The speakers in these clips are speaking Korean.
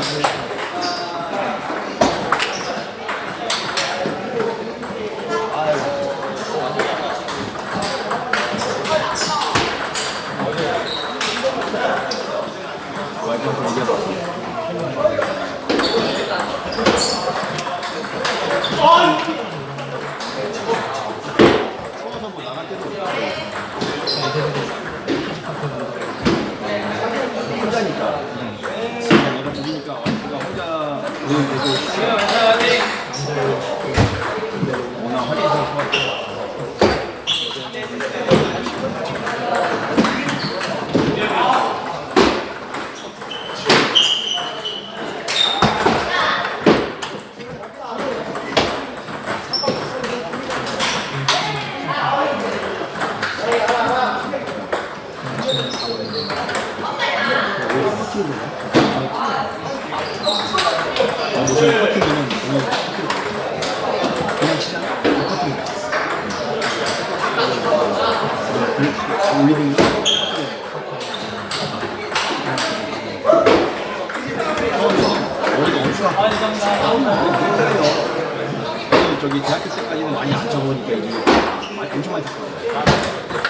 이거 마지막 있으면 와이프한테 얘기해봐. 추워서 뭐 나갈 때도 혼자니까. 그냥 내가 보니까 와이프가 혼자 그런 데도 워낙 화려해서 좋았고. 아, 무슨 커팅기는 그냥 그냥 치잖아. 커팅. 올리는 거. 머리가 엄청 저기 대학교 때까지는 많이 안 이제 많이 엄청 많이 쳤거든.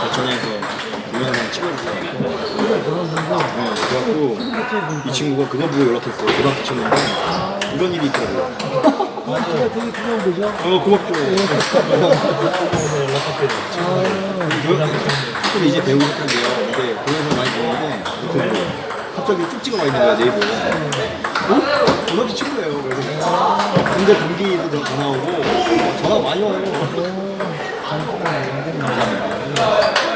제천에서 동영상 찍어줬어요. 네, 그래갖고 이 친구가 그거 보고 연락했어. 고등학교 쳤는데 이런 일이. 아, 되게 중요한 거죠? 어, 고맙죠. 근데 이제 배우고 싶은데요. 근데 동영상 많이 보는데 유튜브 갑자기 쭉 찍어와 있는 거야, 네이버에. 어? 전화기 친구예요. 그래서 근데 동기도 더 전화 오고 전화 많이 와요. 감사합니다.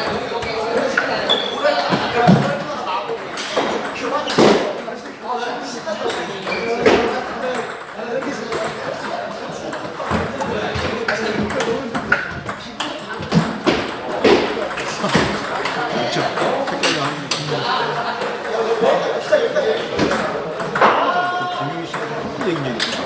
できなんです